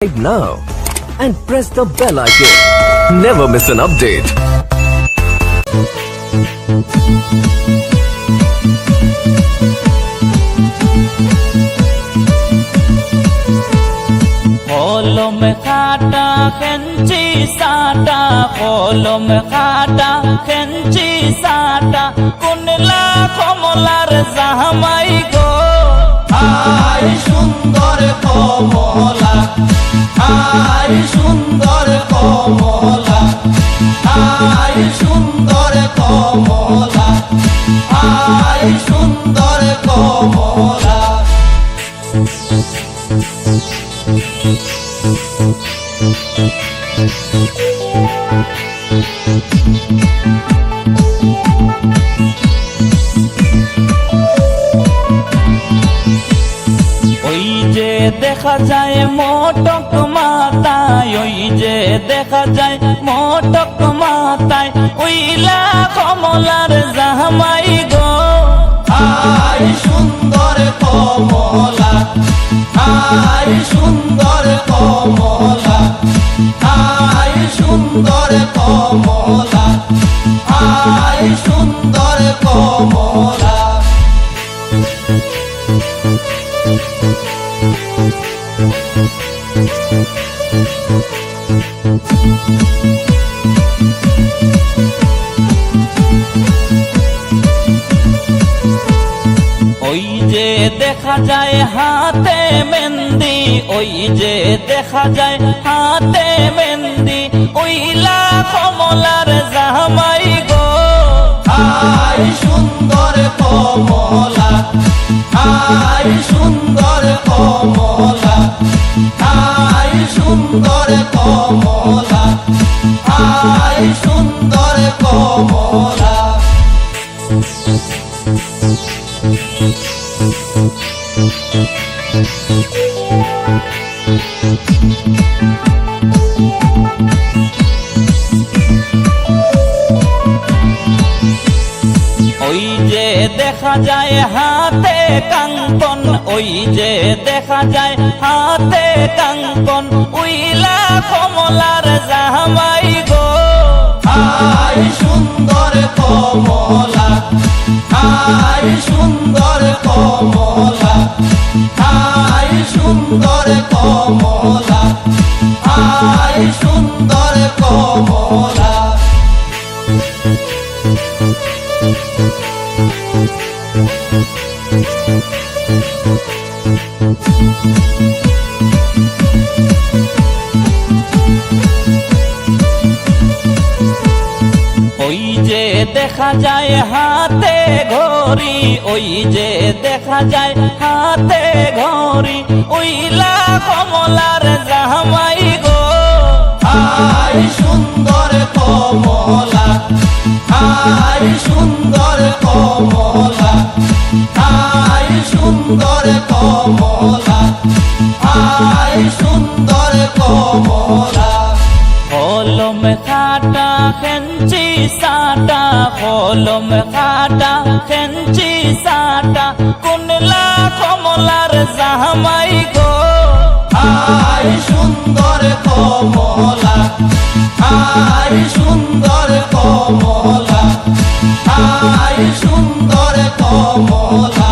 Right now and press the bell icon. Never miss an update. কলম খাটা খেঞ্চি সাটা কলম খাটা খেঞ্চি সাটা কোনলা কমলার জামাই গো আই সুন্দর কমলা আই সুন্দর কমলা আই সুন্দর কমলা আই সুন্দর কমলা। ওই যে দেখা যায় মোটক মাতায় ওই যে দেখা যায় মোটক মাতায় ওইলা কমলার জামাই গো। আই সুন্দর কমলা আই সুন্দর ওই যে দেখা যায় হাতে মেহেন্দি, ওই যে দেখা যায় হাতে মেহেন্দি ওইলা কমলার জামাই গো। আই সুন্দর কমলা আই সুন্দর কমলা। আই সুন্দর কমলা আই সুন্দর কমলা। ওই দেখা যায় হাতে কাঙ্কন, ওই যে দেখা যায় হাতে কাঙ্কন, উইলা কমলার জামাই গো। আই সুন্দর কমলা আই সুন্দর কমলা আই সুন্দর কমলা আই সুন্দর কমলা। ওই যে দেখা যায় হাতে ঘড়ি, ওই যে দেখা যায় হাতে ঘড়ি, ওইলা কমলার জামাই আই সুন্দর কমলা আই সুন্দর কমলা আই সুন্দর কমলা আই সুন্দর কমলা। কলম খাটা খেঞ্চি সাটা কলম খাটা খেঞ্চি সাটা কোনলা কমলার জামাই গো। আই সুন্দর কমলা আই সুন্দর কমলা